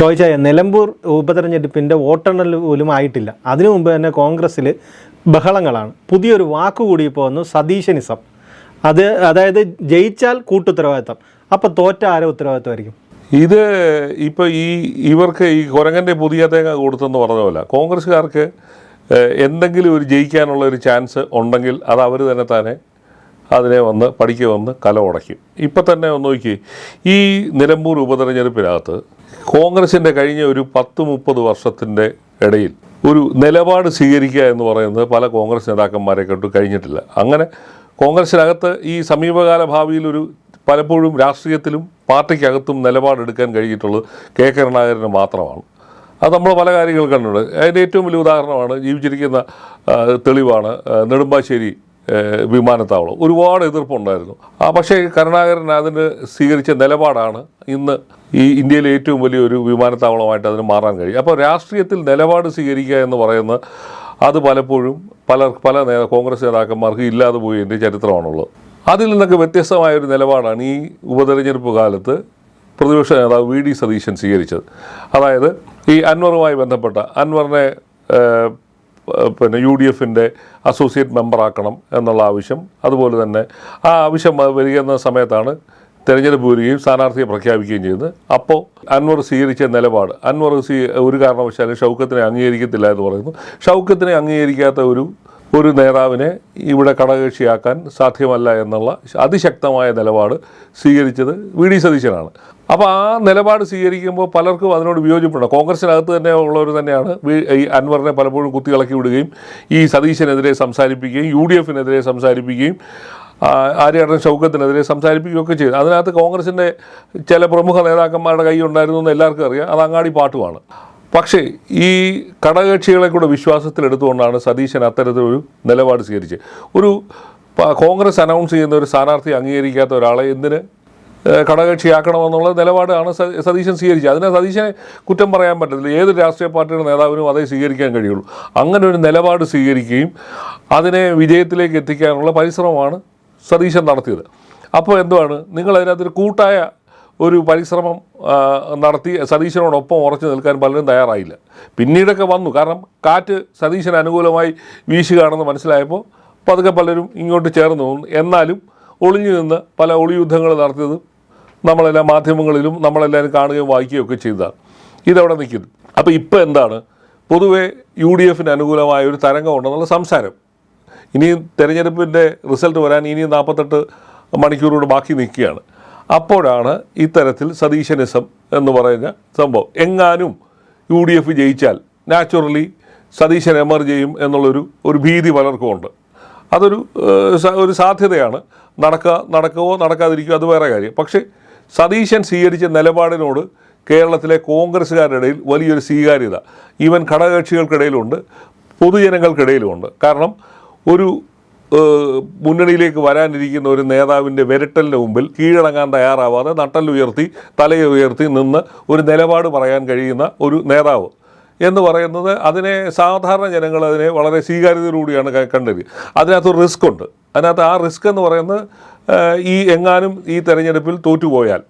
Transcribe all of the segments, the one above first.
റോയ്ചായ നിലമ്പൂർ ഉപതെരഞ്ഞെടുപ്പിന്റെ വോട്ടെണ്ണൽ പോലും ആയിട്ടില്ല. അതിനു മുമ്പ് തന്നെ കോൺഗ്രസ്സിൽ ബഹളങ്ങളാണ്. പുതിയൊരു വാക്കുകൂടി ഇപ്പോൾ വന്നു സതീശനിസം. അത് അതായത് ജയിച്ചാൽ കൂട്ടുത്തരവാദിത്തം. അപ്പോൾ തോറ്റ ആരോ ഉത്തരവാദിത്തമായിരിക്കും? ഇത് ഇപ്പോൾ ഈ ഇവർക്ക് ഈ കുരങ്ങന്റെ പുതിയ തേങ്ങ കൊടുത്തെന്ന് പറഞ്ഞ പോലെ കോൺഗ്രസ്സുകാർക്ക് എന്തെങ്കിലും ഒരു ജയിക്കാനുള്ള ഒരു ചാൻസ് ഉണ്ടെങ്കിൽ അത് അവർ തന്നെ തന്നെ അതിനെ വന്ന് പഠിക്കുക വന്ന് കല ഉടയ്ക്കും ഇപ്പം തന്നെ ഒന്ന് നോക്കി. ഈ നിലമ്പൂർ ഉപതെരഞ്ഞെടുപ്പിനകത്ത് കോൺഗ്രസിന്റെ കഴിഞ്ഞ ഒരു പത്ത് മുപ്പത് വർഷത്തിന്റെ ഇടയിൽ ഒരു നിലപാട് സ്വീകരിക്കുക എന്ന് പറയുന്നത് പല കോൺഗ്രസ് നേതാക്കന്മാരെ കേട്ടു കഴിഞ്ഞിട്ടില്ല. അങ്ങനെ കോൺഗ്രസിനകത്ത് ഈ സമീപകാല ഭാവിയിൽ ഒരു പലപ്പോഴും രാഷ്ട്രീയത്തിലും പാർട്ടിക്കകത്തും നിലപാടെടുക്കാൻ കഴിഞ്ഞിട്ടുള്ളത് കെ കരുണാകരന് മാത്രമാണ്. അത് നമ്മൾ പല കാര്യങ്ങൾ കണ്ടിട്ടുണ്ട്. അതിന്റെ ഏറ്റവും വലിയ ഉദാഹരണമാണ് ജീവിച്ചിരിക്കുന്ന തെളിവാണ് നെടുമ്പാശ്ശേരി വിമാനത്താവളം. ഒരുപാട് എതിർപ്പുണ്ടായിരുന്നു. ആ പക്ഷേ കരുണാകരൻ അതിന് സ്വീകരിച്ച നിലപാടാണ് ഇന്ന് ഈ ഇന്ത്യയിലെ ഏറ്റവും വലിയൊരു വിമാനത്താവളമായിട്ട് അതിന് മാറാൻ കഴിയും. അപ്പോൾ രാഷ്ട്രീയത്തിൽ നിലപാട് സ്വീകരിക്കുക എന്ന് പറയുന്ന അത് പലപ്പോഴും പല പല നേതാ കോൺഗ്രസ് നേതാക്കന്മാർക്ക് ഇല്ലാതെ പോയതിന്റെ ചരിത്രമാണുള്ളത്. അതിൽ നിന്നൊക്കെ വ്യത്യസ്തമായൊരു നിലപാടാണ് ഈ ഉപതെരഞ്ഞെടുപ്പ് കാലത്ത് പ്രതിപക്ഷ നേതാവ് വി ഡി സതീശൻ സ്വീകരിച്ചത്. അതായത് ഈ അൻവറുമായി ബന്ധപ്പെട്ട അൻവറിനെ പിന്നെ യു ഡി എഫിന്റെ അസോസിയേറ്റ് മെമ്പറാക്കണം എന്നുള്ള ആവശ്യം. അതുപോലെ തന്നെ ആ ആവശ്യം വരികയെന്ന സമയത്താണ് തെരഞ്ഞെടുപ്പ് വരികയും സ്ഥാനാർത്ഥിയെ പ്രഖ്യാപിക്കുകയും ചെയ്തത് അപ്പോൾ അൻവർ സ്വീകരിച്ച നിലപാട് അൻവർ സ്വീ ഒരു കാരണവശാലും ഷൗക്കത്തിനെ അംഗീകരിക്കത്തില്ല എന്ന് പറയുന്നു. ഷൗക്കത്തിനെ അംഗീകരിക്കാത്ത ഒരു ഒരു നേതാവിനെ ഇവിടെ ഘടകകക്ഷിയാക്കാൻ സാധ്യമല്ല എന്നുള്ള അതിശക്തമായ നിലപാട് സ്വീകരിച്ചത് വി ഡി സതീശനാണ്. അപ്പോൾ ആ നിലപാട് സ്വീകരിക്കുമ്പോൾ പലർക്കും അതിനോട് വിയോജിപ്പുണ്ട്. കോൺഗ്രസിനകത്ത് തന്നെ ഉള്ളവർ തന്നെയാണ് ഈ അൻവറിനെ പലപ്പോഴും കുത്തികളക്കി വിടുകയും ഈ സതീശനെതിരെ സംസാരിപ്പിക്കുകയും യു ഡി എഫിനെതിരെ സംസാരിപ്പിക്കുകയും ആര്യാടൻ ഷൗക്കത്തിനെതിരെ സംസാരിപ്പിക്കുകയൊക്കെ ചെയ്തു. അതിനകത്ത് കോൺഗ്രസിന്റെ ചില പ്രമുഖ നേതാക്കന്മാരുടെ കൈ ഉണ്ടായിരുന്നു എന്ന് എല്ലാവർക്കും അറിയാം. അത് അങ്ങാടി പാട്ടുമാണ്. പക്ഷേ ഈ ഘടകകക്ഷികളെ കൂടെ വിശ്വാസത്തിലെടുത്തുകൊണ്ടാണ് സതീശൻ അത്തരത്തിലൊരു നിലപാട് സ്വീകരിച്ചത്. ഒരു കോൺഗ്രസ് അനൗൺസ് ചെയ്യുന്ന ഒരു സ്ഥാനാർത്ഥി അംഗീകരിക്കാത്ത ഒരാളെ എന്തിന് ഘടകകക്ഷിയാക്കണമെന്നുള്ള നിലപാടാണ് സതീശൻ സ്വീകരിച്ചത്. അതിനെ സതീശനെ കുറ്റം പറയാൻ പറ്റത്തില്ല. ഏത് രാഷ്ട്രീയ പാർട്ടിയുടെ നേതാവിനും അതേ സ്വീകരിക്കാൻ കഴിയുള്ളൂ. അങ്ങനെ ഒരു നിലപാട് സ്വീകരിക്കുകയും അതിനെ വിജയത്തിലേക്ക് എത്തിക്കാനുള്ള പരിശ്രമമാണ് സതീശൻ നടത്തിയത്. അപ്പോൾ എന്തുവാണ്? നിങ്ങൾ അതിനകത്തൊരു കൂട്ടായ ഒരു പരിശ്രമം നടത്തി സതീശനോടൊപ്പം ഉറച്ചു നിൽക്കാൻ പലരും തയ്യാറായില്ല. പിന്നീടൊക്കെ വന്നു. കാരണം കാറ്റ് സതീശന് അനുകൂലമായി വീശുകയാണെന്ന് മനസ്സിലായപ്പോൾ പതുക്കെ പലരും ഇങ്ങോട്ട് ചേർന്ന് എന്നാലും ഒളിഞ്ഞു നിന്ന് പല ഒളിയുദ്ധങ്ങൾ നടത്തിയത് നമ്മളെല്ലാം മാധ്യമങ്ങളിലും നമ്മളെല്ലാവരും കാണുകയും വായിക്കുകയും ഒക്കെ ചെയ്തതാണ്. ഇതവിടെ നിൽക്കുന്നു. അപ്പോൾ ഇപ്പോൾ എന്താണ്? പൊതുവെ യു ഡി എഫിന് അനുകൂലമായ ഒരു തരംഗമുണ്ടെന്നുള്ള സംസാരം. ഇനി തെരഞ്ഞെടുപ്പിന്റെ റിസൾട്ട് വരാൻ ഇനി നാൽപ്പത്തെട്ട് മണിക്കൂറോട് ബാക്കി നിൽക്കുകയാണ്. അപ്പോഴാണ് ഇത്തരത്തിൽ സതീശനിസം എന്ന് പറയുന്ന സംഭവം. എങ്ങാനും യു ഡി എഫ് ജയിച്ചാൽ നാച്ചുറലി സതീശൻ എമർജ് ചെയ്യും എന്നുള്ളൊരു ഒരു ഭീതി പലർക്കും ഉണ്ട് അതൊരു ഒരു സാധ്യതയാണ്. നടക്കുക നടക്കുമോ നടക്കാതിരിക്കുമോ അത് വേറെ കാര്യം. പക്ഷേ സതീശൻ സ്വീകരിച്ച നിലപാടിനോട് കേരളത്തിലെ കോൺഗ്രസ്സുകാരുടെ വലിയൊരു സ്വീകാര്യത. ഈവൻ ഘടകകക്ഷികൾക്കിടയിലുണ്ട് പൊതുജനങ്ങൾക്കിടയിലുമുണ്ട്. കാരണം ഒരു മുന്നണിയിലേക്ക് വരാനിരിക്കുന്ന ഒരു നേതാവിന്റെ വിരട്ടലിന് മുമ്പിൽ കീഴടങ്ങാൻ തയ്യാറാവാതെ നട്ടലുയർത്തി തലയുയർത്തി നിന്ന് ഒരു നിലപാട് പറയാൻ കഴിയുന്ന ഒരു നേതാവ് എന്ന് പറയുന്നത് അതിനെ സാധാരണ ജനങ്ങൾ അതിനെ വളരെ സ്വീകാര്യതയോടുകൂടിയാണ് കണ്ടത് അതിനകത്ത് റിസ്ക് ഉണ്ട്. അതിനകത്ത് ആ റിസ്ക് എന്ന് പറയുന്നത് ഈ എങ്ങാനും ഈ തെരഞ്ഞെടുപ്പിൽ തോറ്റുപോയാൽ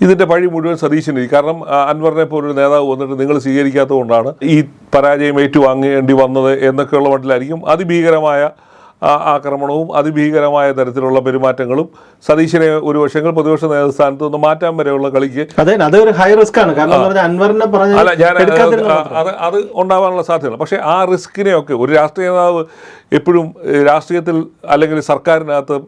ഇതിന്റെ പഴി മുഴുവൻ സതീശന് കാരണം അൻവറിനെ പോലൊരു നേതാവ് വന്നിട്ട് നിങ്ങൾ സ്വീകരിക്കാത്തതുകൊണ്ടാണ് ഈ പരാജയം ഏറ്റുവാങ്ങേണ്ടി വന്നത് എന്നൊക്കെയുള്ള മട്ടിലായിരിക്കും അതിഭീകരമായ ആക്രമണവും അതിഭീകരമായ തരത്തിലുള്ള പെരുമാറ്റങ്ങളും സതീശനെ ഒരു വശങ്ങൾ പ്രതിപക്ഷ നേതൃസ്ഥാനത്ത് നിന്ന് മാറ്റാൻ വരെയുള്ള കളിക്ക് അതൊരു ഹൈ റിസ്ക് ആണ്. കാരണം അൻവറിനെ പറഞ്ഞ് അല്ല ഞാൻ അത് ഉണ്ടാവാനുള്ള സാധ്യതയുണ്ട്. പക്ഷേ ആ റിസ്കിനെയൊക്കെ ഒരു രാഷ്ട്രീയ നേതാവ് എപ്പോഴും രാഷ്ട്രീയത്തിൽ അല്ലെങ്കിൽ സർക്കാരിനകത്ത്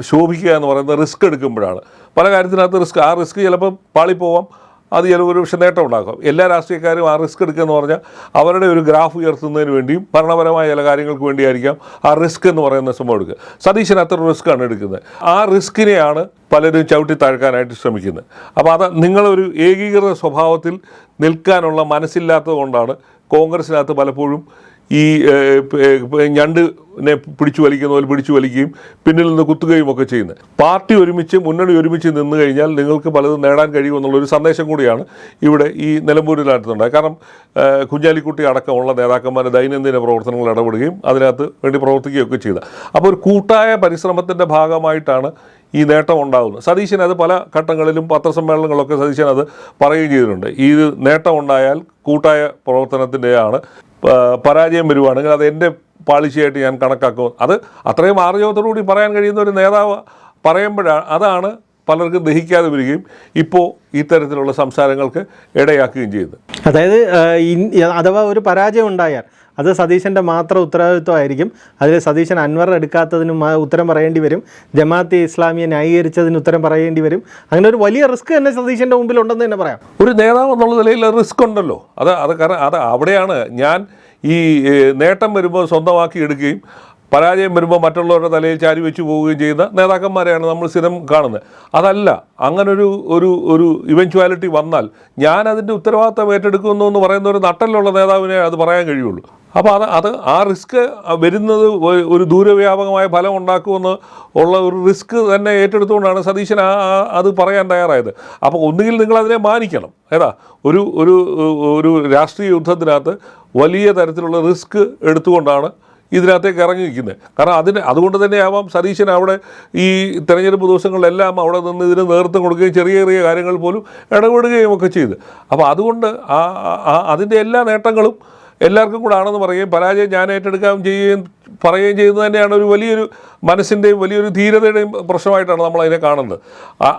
ശോഭിക്കുക എന്ന് പറയുന്നത് റിസ്ക് എടുക്കുമ്പോഴാണ്. പല കാര്യത്തിനകത്ത് റിസ്ക് ആ റിസ്ക് ചിലപ്പോൾ പാളിപ്പോവാം. അത് ചിലപ്പോൾ ഒരു പക്ഷേ നേട്ടം ഉണ്ടാക്കും. എല്ലാ രാഷ്ട്രീയക്കാരും ആ റിസ്ക് എടുക്കുക എന്ന് പറഞ്ഞാൽ അവരുടെ ഒരു ഗ്രാഫ് ഉയർത്തുന്നതിന് വേണ്ടിയും ഭരണപരമായ ചില കാര്യങ്ങൾക്ക് വേണ്ടിയായിരിക്കാം ആ റിസ്ക് എന്ന് പറയുന്ന സംഭവം എടുക്കുക. സതീശൻ അത്ര റിസ്ക്കാണ് എടുക്കുന്നത്. ആ റിസ്കിനെയാണ് പലരും ചവിട്ടി താഴ്ക്കാനായിട്ട് ശ്രമിക്കുന്നത്. അപ്പോൾ അത് നിങ്ങളൊരു ഏകീകൃത സ്വഭാവത്തിൽ നിൽക്കാനുള്ള മനസ്സില്ലാത്തത് കൊണ്ടാണ് കോൺഗ്രസിനകത്ത് പലപ്പോഴും ഈ ഞണ്ടിനെ പിടിച്ചു വലിക്കുന്ന പോലെ പിടിച്ചു വലിക്കുകയും പിന്നിൽ നിന്ന് കുത്തുകയും ഒക്കെ ചെയ്യുന്നത് പാർട്ടി ഒരുമിച്ച് മുന്നണി ഒരുമിച്ച് നിന്ന് കഴിഞ്ഞാൽ നിങ്ങൾക്ക് പലതും നേടാൻ കഴിയുമെന്നുള്ള ഒരു സന്ദേശം കൂടിയാണ് ഇവിടെ ഈ നിലമ്പൂരിൽ നടത്തുന്നുണ്ടായത് കാരണം കുഞ്ഞാലിക്കുട്ടി അടക്കമുള്ള നേതാക്കന്മാരെ ദൈനംദിന പ്രവർത്തനങ്ങൾ ഇടപെടുകയും അതിനകത്ത് വേണ്ടി പ്രവർത്തിക്കുകയൊക്കെ ചെയ്ത. അപ്പോൾ ഒരു കൂട്ടായ പരിശ്രമത്തിന്റെ ഭാഗമായിട്ടാണ് ഈ നേട്ടം ഉണ്ടാകുന്നത് സതീശൻ അത് പല ഘട്ടങ്ങളിലും പത്രസമ്മേളനങ്ങളൊക്കെ സതീശൻ അത് പറയുകയും ചെയ്തിട്ടുണ്ട്. ഈ നേട്ടം ഉണ്ടായാൽ കൂട്ടായ പ്രവർത്തനത്തിന്റെയാണ് പരാജയം വരുവാണെങ്കിൽ അത് എന്റെ പാളിച്ചയായിട്ട് ഞാൻ കണക്കാക്കും. അത് അത്രയും ആർജവത്തോടുകൂടി പറയാൻ കഴിയുന്ന ഒരു നേതാവ് പറയുമ്പോഴാണ് അതാണ് പലർക്കും ദഹിക്കാതെ വരികയും ഇപ്പോൾ ഇത്തരത്തിലുള്ള സംസാരങ്ങൾക്ക് ഇടയാക്കുകയും ചെയ്യുന്നു. അതായത് അഥവാ ഒരു പരാജയം ഉണ്ടായാൽ അത് സതീശന്റെ മാത്രം ഉത്തരവാദിത്വമായിരിക്കും. അതിൽ സതീശൻ അൻവർ എടുക്കാത്തതിന് ഉത്തരം പറയേണ്ടി വരും. ജമാഅത്തെ ഇസ്ലാമിയെ ന്യായീകരിച്ചതിന് ഉത്തരം പറയേണ്ടി വരും. അങ്ങനെ ഒരു വലിയ റിസ്ക് തന്നെ സതീശന്റെ മുമ്പിൽ ഉണ്ടെന്ന് തന്നെ പറയാം. ഒരു നേതാവ് എന്നുള്ള നിലയിൽ റിസ്ക് ഉണ്ടല്ലോ. അത് അത് കാരണം അത് അവിടെയാണ് ഞാൻ ഈ നേട്ടം വരുമ്പോൾ സ്വന്തമാക്കി എടുക്കുകയും പരാജയം വരുമ്പോൾ മറ്റുള്ളവരുടെ തലയിൽ ചാരി വെച്ചു പോവുകയും ചെയ്യുന്ന നേതാക്കന്മാരെയാണ് നമ്മൾ സ്ഥിരം കാണുന്നത്. അതല്ല അങ്ങനൊരു ഒരു ഒരു ഇവൻച്വാലിറ്റി വന്നാൽ ഞാൻ അതിന്റെ ഉത്തരവാദിത്തം ഏറ്റെടുക്കുന്നു എന്ന് പറയുന്ന ഒരു നട്ടലുള്ള നേതാവിനെ അത് പറയാൻ കഴിയുള്ളൂ. അപ്പോൾ അത് അത് ആ റിസ്ക് വരുന്നത് ഒരു ദൂരവ്യാപകമായ ഫലം ഉണ്ടാക്കുമെന്ന് ഉള്ള ഒരു റിസ്ക് തന്നെ ഏറ്റെടുത്തുകൊണ്ടാണ് സതീശൻ ആ അത് പറയാൻ തയ്യാറായത്. അപ്പോൾ ഒന്നുകിൽ നിങ്ങൾ അതിനെ മാനിക്കണം ഏതാ? ഒരു ഒരു ഒരു രാഷ്ട്രീയ യുദ്ധത്തിനകത്ത് വലിയ തരത്തിലുള്ള റിസ്ക് എടുത്തുകൊണ്ടാണ് ഇതിനകത്തേക്ക് ഇറങ്ങി നിൽക്കുന്നത് കാരണം അതിന് അതുകൊണ്ട് തന്നെ ആവാം സതീശൻ അവിടെ ഈ തെരഞ്ഞെടുപ്പ് ദിവസങ്ങളിലെല്ലാം അവിടെ നിന്ന് ഇതിന് നേതൃത്വം കൊടുക്കുകയും ചെറിയ ചെറിയ കാര്യങ്ങൾ പോലും ഇടപെടുകയും ഒക്കെ ചെയ്ത്. അപ്പോൾ അതുകൊണ്ട് ആ അതിന്റെ എല്ലാ നേട്ടങ്ങളും എല്ലാവർക്കും കൂടെ ആണെന്ന് പറയുകയും പരാജയം ഞാൻ ഏറ്റെടുക്കുകയും ചെയ്യുകയും പറയുകയും ചെയ്യുന്നത് തന്നെയാണ് ഒരു വലിയൊരു മനസ്സിന്റെയും വലിയൊരു ധീരതയുടെയും പ്രശ്നമായിട്ടാണ് നമ്മൾ അതിനെ കാണുന്നത്.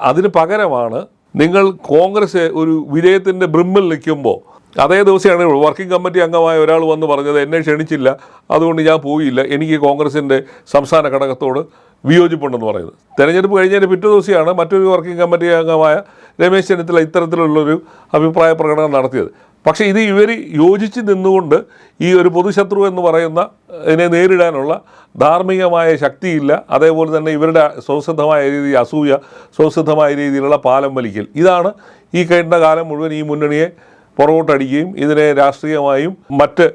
അതിന് പകരമാണ് നിങ്ങൾ കോൺഗ്രസ് ഒരു വിജയത്തിന്റെ ബ്രിമ്മിൽ നിൽക്കുമ്പോൾ അതേ ദിവസമാണ് വർക്കിംഗ് കമ്മിറ്റി അംഗമായ ഒരാൾ വന്ന് പറഞ്ഞത് എന്നെ ക്ഷണിച്ചില്ല അതുകൊണ്ട് ഞാൻ പോയില്ല. എനിക്ക് കോൺഗ്രസിന്റെ സംസ്ഥാന ഘടകത്തോട് വിയോജിപ്പുണ്ടെന്ന് പറയുന്നത്. തെരഞ്ഞെടുപ്പ് കഴിഞ്ഞതിന് പിറ്റേ ദിവസമാണ് മറ്റൊരു വർക്കിംഗ് കമ്മിറ്റി അംഗമായ രമേശ് ചെന്നിത്തല ഇത്തരത്തിലുള്ളൊരു അഭിപ്രായ പ്രകടനം നടത്തിയത്. പക്ഷേ ഇത് ഇവർ യോജിച്ച് നിന്നുകൊണ്ട് ഈ ഒരു പൊതുശത്രു എന്ന് പറയുന്ന ഇതിനെ നേരിടാനുള്ള ധാർമ്മികമായ ശക്തിയില്ല. അതേപോലെ തന്നെ ഇവരുടെ സ്വസിദ്ധമായ രീതി അസൂയ സ്വസിദ്ധമായ രീതിയിലുള്ള പാലം വലിക്കൽ. ഇതാണ് ഈ കഴിഞ്ഞ കാലം മുഴുവൻ ഈ മുന്നണിയെ പുറകോട്ടടിക്കുകയും ഇതിനെ രാഷ്ട്രീയമായും മറ്റ്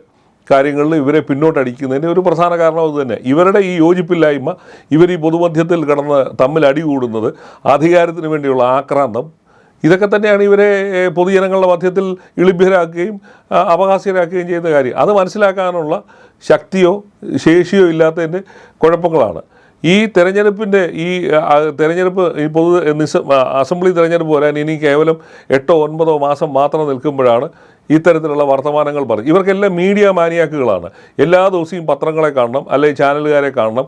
കാര്യങ്ങളിൽ ഇവരെ പിന്നോട്ടടിക്കുന്നതിന്റെ ഒരു പ്രധാന കാരണം അത് തന്നെ. ഇവരുടെ ഈ യോജിപ്പില്ലായ്മ ഇവർ ഈ പൊതുമധ്യത്തിൽ കിടന്ന് തമ്മിൽ അടികൂടുന്നത് അധികാരത്തിന് വേണ്ടിയുള്ള ആക്രാന്തം. ഇതൊക്കെ തന്നെയാണ് ഇവരെ പൊതുജനങ്ങളുടെ മധ്യത്തിൽ ഇളിഭ്യരാക്കുകയും അപഹാസ്യരാക്കുകയും ചെയ്യുന്ന കാര്യം. അത് മനസ്സിലാക്കാനുള്ള ശക്തിയോ ശേഷിയോ ഇല്ലാത്തതിന്റെ കുഴപ്പങ്ങളാണ്. ഈ തെരഞ്ഞെടുപ്പിന്റെ ഈ തെരഞ്ഞെടുപ്പ് ഈ പൊതു നിസ അസംബ്ലി തെരഞ്ഞെടുപ്പ് വരാൻ ഇനി കേവലം എട്ടോ ഒൻപതോ മാസം മാത്രം നിൽക്കുമ്പോഴാണ് ഇത്തരത്തിലുള്ള വർത്തമാനങ്ങൾ പറയും ഇവർക്കെല്ലാം മീഡിയ മാനിയാക്കുകളാണ്. എല്ലാ ദിവസവും പത്രങ്ങളെ കാണണം അല്ലെങ്കിൽ ചാനലുകാരെ കാണണം.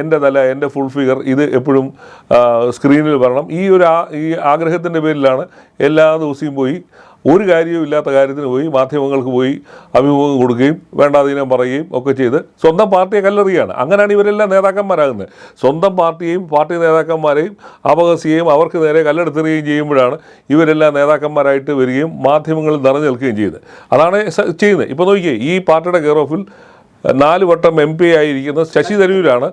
എന്റെ തല എന്റെ ഫുൾ ഫിഗർ ഇത് എപ്പോഴും സ്ക്രീനിൽ വരണം. ഈ ഒരു ഈ ആഗ്രഹത്തിന്റെ പേരിലാണ് എല്ലാ ദിവസവും പോയി ഒരു കാര്യവും ഇല്ലാത്ത കാര്യത്തിന് പോയി മാധ്യമങ്ങൾക്ക് പോയി അഭിമുഖം കൊടുക്കുകയും വേണ്ടാതീനം പറയുകയും ഒക്കെ ചെയ്ത് സ്വന്തം പാർട്ടിയെ കല്ലെറിയാണ്. അങ്ങനെയാണ് ഇവരെല്ലാം നേതാക്കന്മാരാകുന്നത്. സ്വന്തം പാർട്ടിയെയും പാർട്ടി നേതാക്കന്മാരെയും അപഹസിക്കുകയും അവർക്ക് നേരെ കല്ലെടുത്തെറിയുകയും ചെയ്യുമ്പോഴാണ് ഇവരെല്ലാം നേതാക്കന്മാരായിട്ട് വരികയും മാധ്യമങ്ങളിൽ നിറഞ്ഞു നിൽക്കുകയും ചെയ്യുന്നത്. അതാണ് ചെയ്യുന്നത്. ഇപ്പോൾ നോക്കിയേ ഈ പാർട്ടിയുടെ കെയർ ഓഫിൽ നാല് വട്ടം എം പി ആയിരിക്കുന്ന ശശി തരൂരാണ്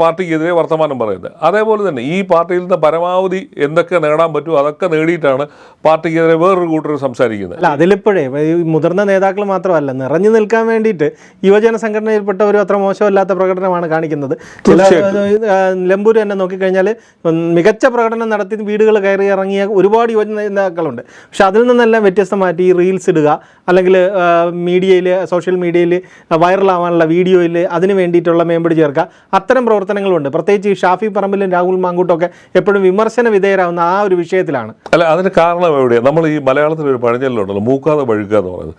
പാർട്ടിക്കെതിരെ വർത്തമാനം പറയുന്നത്. അതേപോലെ തന്നെ ഈ പാർട്ടിയിൽ നിന്ന് പരമാവധി എന്തൊക്കെ നേടാൻ പറ്റുമോ അതൊക്കെ നേടിയിട്ടാണ് പാർട്ടിക്കെതിരെ വേറൊരു കൂട്ടർ സംസാരിക്കുന്നത്. അല്ല അതിലിപ്പോഴേ ഈ മുതിർന്ന നേതാക്കൾ മാത്രമല്ല നിറഞ്ഞു നിൽക്കാൻ വേണ്ടിയിട്ട് യുവജന സംഘടനയിൽപ്പെട്ടവരും അത്ര മോശമല്ലാത്ത പ്രകടനമാണ് കാണിക്കുന്നത്. ലംബൂർ തന്നെ നോക്കിക്കഴിഞ്ഞാൽ മികച്ച പ്രകടനം നടത്തി വീടുകൾ കയറി ഇറങ്ങിയ ഒരുപാട് യുവജന നേതാക്കളുണ്ട്. പക്ഷെ അതിൽ നിന്നെല്ലാം വ്യത്യസ്തമായിട്ട് ഈ റീൽസ് ഇടുക അല്ലെങ്കിൽ മീഡിയയിൽ സോഷ്യൽ മീഡിയയിൽ വൈറലാവാനുള്ള വീഡിയോയിൽ അതിന് വേണ്ടിയിട്ടുള്ള മേമ്പടി ചേർക്കുക അത്തരം പ്രവർത്തനങ്ങളുണ്ട്. പ്രത്യേകിച്ച് ഈ ഷാഫി പറമ്പിലും രാഹുൽ മാങ്കൂട്ടൊക്കെ എപ്പോഴും വിമർശന വിധേയരാകുന്ന ആ ഒരു വിഷയത്തിലാണ്. അല്ല അതിന് കാരണം എവിടെയാണ് നമ്മൾ ഈ മലയാളത്തിൽ ഒരു പഴഞ്ചൊല്ലുണ്ടല്ലോ മൂക്കാതെ പഴുക്കുക എന്ന് പറയുന്നത്.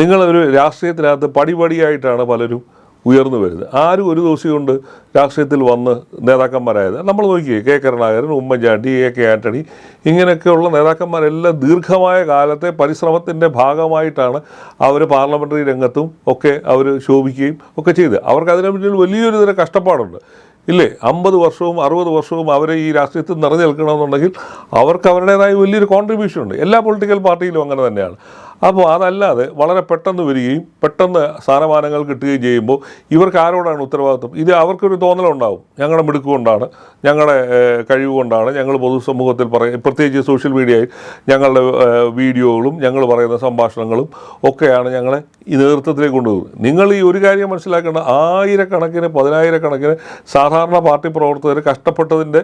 നിങ്ങളൊരു രാഷ്ട്രീയത്തിനകത്ത് പടിപടിയായിട്ടാണ് പലരും ഉയർന്നു വരുന്നത്. ആരും ഒരു ദിവസം കൊണ്ട് രാഷ്ട്രീയത്തിൽ വന്ന് നേതാക്കന്മാരായത് നമ്മൾ നോക്കിയേ K. Karunakaran Oommen Chandy A. K. Antony ഇങ്ങനെയൊക്കെയുള്ള നേതാക്കന്മാരെല്ലാം ദീർഘമായ കാലത്തെ പരിശ്രമത്തിന്റെ ഭാഗമായിട്ടാണ് അവർ പാർലമെന്ററി രംഗത്തും ഒക്കെ അവർ ശോഭിക്കുകയും ഒക്കെ ചെയ്ത് അവർക്ക് അതിനെ പിന്നിൽ വലിയൊരു തരം കഷ്ടപ്പാടുണ്ട്. ഇല്ലേ? അമ്പത് വർഷവും അറുപത് വർഷവും അവരെ ഈ രാഷ്ട്രീയത്തിൽ നിറഞ്ഞു നിൽക്കണമെന്നുണ്ടെങ്കിൽ അവർക്ക് അവരുടേതായ വലിയൊരു കോൺട്രിബ്യൂഷൻ ഉണ്ട്. എല്ലാ പൊളിറ്റിക്കൽ പാർട്ടിയിലും അങ്ങനെ തന്നെയാണ്. അപ്പോൾ അതല്ലാതെ വളരെ പെട്ടെന്ന് വരികയും പെട്ടെന്ന് സ്ഥാനമാനങ്ങൾ കിട്ടുകയും ചെയ്യുമ്പോൾ ഇവർക്ക് ആരോടാണ് ഉത്തരവാദിത്വം? ഇത് അവർക്കൊരു തോന്നലുണ്ടാവും. ഞങ്ങളുടെ മിടുക്ക് കൊണ്ടാണ് ഞങ്ങളുടെ കഴിവ് കൊണ്ടാണ്. ഞങ്ങൾ പൊതുസമൂഹത്തിൽ പറയും പ്രത്യേകിച്ച് സോഷ്യൽ മീഡിയയിൽ ഞങ്ങളുടെ വീഡിയോകളും ഞങ്ങൾ പറയുന്ന സംഭാഷണങ്ങളും ഒക്കെയാണ് ഞങ്ങളെ ഈ നേതൃത്വത്തിലേക്ക് കൊണ്ടുപോകുന്നത് നിങ്ങൾ ഈ ഒരു കാര്യം മനസ്സിലാക്കേണ്ട ആയിരക്കണക്കിന് പതിനായിരക്കണക്കിന് സാധാരണ പാർട്ടി പ്രവർത്തകർ കഷ്ടപ്പെട്ടതിന്റെ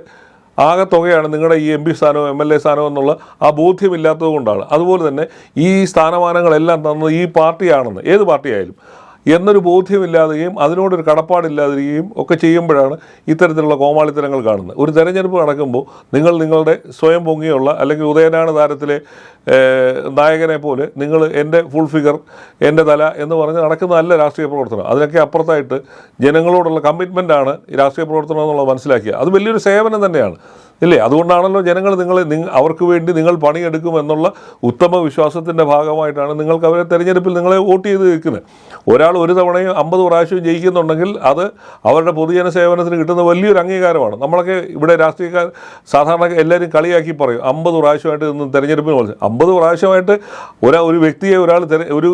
ആകെ തുകയാണ് നിങ്ങളുടെ ഈ എം പി സ്ഥാനവും എം എൽ എ സ്ഥാനവും എന്നുള്ള ആ ബോധ്യമില്ലാത്തത് കൊണ്ടാണ്. അതുപോലെ തന്നെ ഈ സ്ഥാനമാനങ്ങളെല്ലാം തന്നത് ഈ പാർട്ടിയാണെന്ന്. ഏത് പാർട്ടിയായാലും. എന്നൊരു ബോധ്യമില്ലാതെയും അതിനോടൊരു കടപ്പാടില്ലാതിരിക്കുകയും ഒക്കെ ചെയ്യുമ്പോഴാണ് ഇത്തരത്തിലുള്ള കോമാളിത്തരങ്ങൾ കാണുന്നത്. ഒരു തെരഞ്ഞെടുപ്പ് നടക്കുമ്പോൾ നിങ്ങൾ നിങ്ങളുടെ സ്വയം പൊങ്ങിയുള്ള അല്ലെങ്കിൽ ഉദയനാണ് താരത്തിലെ നായകനെ പോലെ നിങ്ങൾ എന്റെ ഫുൾ ഫിഗർ എന്റെ തല എന്ന് പറഞ്ഞ് നടക്കുന്നതല്ല രാഷ്ട്രീയ പ്രവർത്തനം. അതിനൊക്കെ അപ്പുറത്തായിട്ട് ജനങ്ങളോടുള്ള കമ്മിറ്റ്മെന്റാണ് രാഷ്ട്രീയ പ്രവർത്തനം എന്നുള്ളത് മനസ്സിലാക്കിയത് അത് വലിയൊരു സേവനം തന്നെയാണ്. ഇല്ലേ? അതുകൊണ്ടാണല്ലോ ജനങ്ങൾ നിങ്ങളെ നിങ്ങ അവർക്ക് വേണ്ടി നിങ്ങൾ പണിയെടുക്കും എന്നുള്ള ഉത്തമ വിശ്വാസത്തിന്റെ ഭാഗമായിട്ടാണ് നിങ്ങൾക്ക് അവരെ തെരഞ്ഞെടുപ്പിൽ നിങ്ങളെ വോട്ട് ചെയ്ത് നിൽക്കുന്നത്. ഒരാൾ ഒരു തവണയും അമ്പത് പ്രാവശ്യവും ജയിക്കുന്നുണ്ടെങ്കിൽ അത് അവരുടെ പൊതുജന സേവനത്തിന് കിട്ടുന്ന വലിയൊരു അംഗീകാരമാണ്. നമ്മളൊക്കെ ഇവിടെ രാഷ്ട്രീയക്കാർ സാധാരണ എല്ലാവരും കളിയാക്കി പറയും അമ്പത് പ്രാവശ്യമായിട്ട് ഇന്ന് തെരഞ്ഞെടുപ്പിന് പോലെ അമ്പത് പ്രാവശ്യമായിട്ട് ഒരാ ഒരു വ്യക്തിയെ ഒരാൾ ഒരു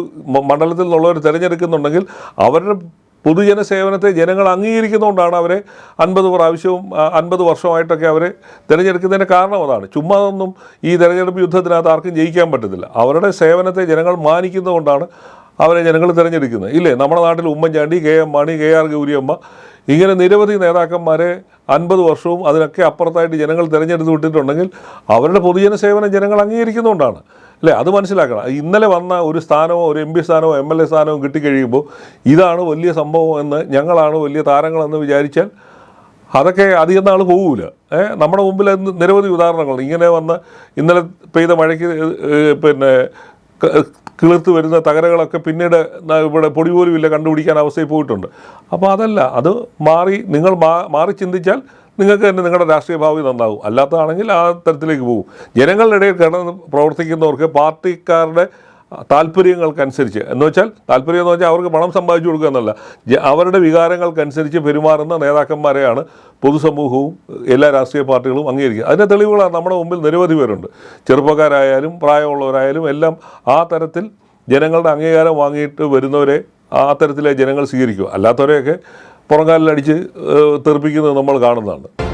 മണ്ഡലത്തിൽ നിന്നുള്ളവർ തിരഞ്ഞെടുക്കുന്നുണ്ടെങ്കിൽ അവരുടെ പൊതുജന സേവനത്തെ ജനങ്ങൾ അംഗീകരിക്കുന്നതുകൊണ്ടാണ് അവരെ അൻപത് പ്രാവശ്യവും അൻപത് വർഷമായിട്ടൊക്കെ അവരെ തിരഞ്ഞെടുക്കുന്നതിന് കാരണം അതാണ്. ചുമ്മാ ഒന്നും ഈ തിരഞ്ഞെടുപ്പ് യുദ്ധത്തിനകത്ത് ആർക്കും ജയിക്കാൻ പറ്റത്തില്ല. അവരുടെ സേവനത്തെ ജനങ്ങൾ മാനിക്കുന്നതുകൊണ്ടാണ് അവരെ ജനങ്ങൾ തിരഞ്ഞെടുക്കുന്നത്. ഇല്ലേ? നമ്മുടെ നാട്ടിൽ Oommen Chandy K M Mani K R Gowri Amma ഇങ്ങനെ നിരവധി നേതാക്കന്മാരെ അൻപത് വർഷവും അതിനൊക്കെ അപ്പുറത്തായിട്ട് ജനങ്ങൾ തിരഞ്ഞെടുത്ത് വിട്ടിട്ടുണ്ടെങ്കിൽ അവരുടെ പൊതുജന സേവനം ജനങ്ങൾ അംഗീകരിക്കുന്നതുകൊണ്ടാണ്. അല്ലേ? അത് മനസ്സിലാക്കണം. ഇന്നലെ വന്ന ഒരു സ്ഥാനമോ ഒരു എം പി സ്ഥാനമോ എം എൽ എ സ്ഥാനമോ കിട്ടിക്കഴിയുമ്പോൾ ഇതാണ് വലിയ സംഭവം എന്ന് ഞങ്ങളാണ് വലിയ താരങ്ങളെന്ന് വിചാരിച്ചാൽ അതൊക്കെ അധികം നാൾ പോകില്ല ഏ? നമ്മുടെ മുമ്പിൽ നിരവധി ഉദാഹരണങ്ങളുണ്ട്. ഇങ്ങനെ വന്ന് ഇന്നലെ പെയ്ത മഴയ്ക്ക് പിന്നെ കിളിർത്ത് വരുന്ന തകരകളൊക്കെ പിന്നീട് ഇവിടെ പൊടി പോലും ഇല്ല കണ്ടുപിടിക്കാൻ അവസ്ഥയിൽ പോയിട്ടുണ്ട്. അപ്പോൾ അതല്ല അത് മാറി നിങ്ങൾ മാറി ചിന്തിച്ചാൽ നിങ്ങൾക്ക് തന്നെ നിങ്ങളുടെ രാഷ്ട്രീയ ഭാവി നന്നാവും. അല്ലാത്തതാണെങ്കിൽ ആ തരത്തിലേക്ക് പോകും. ജനങ്ങളുടെ ഇടയിൽ കിടന്ന് പ്രവർത്തിക്കുന്നവർക്ക് പാർട്ടിക്കാരുടെ താല്പര്യങ്ങൾക്കനുസരിച്ച്. എന്ന് വെച്ചാൽ താല്പര്യം എന്ന് വെച്ചാൽ അവർക്ക് പണം സമ്പാദിച്ചു കൊടുക്കുക എന്നല്ല. അവരുടെ വികാരങ്ങൾക്കനുസരിച്ച് പെരുമാറുന്ന നേതാക്കന്മാരെയാണ് പൊതുസമൂഹവും എല്ലാ രാഷ്ട്രീയ പാർട്ടികളും അംഗീകരിക്കുക. അതിന്റെ തെളിവുകളാണ് നമ്മുടെ മുമ്പിൽ നിരവധി പേരുണ്ട്. ചെറുപ്പക്കാരായാലും പ്രായമുള്ളവരായാലും എല്ലാം ആ തരത്തിൽ ജനങ്ങളുടെ അംഗീകാരം വാങ്ങിയിട്ട് വരുന്നവരെ ആ തരത്തിലെ ജനങ്ങൾ സ്വീകരിക്കും അല്ലാത്തവരെയൊക്കെ പുറംകാലിലടിച്ച് തെറിപ്പിക്കുന്നത് നമ്മൾ കാണുന്നതാണ്.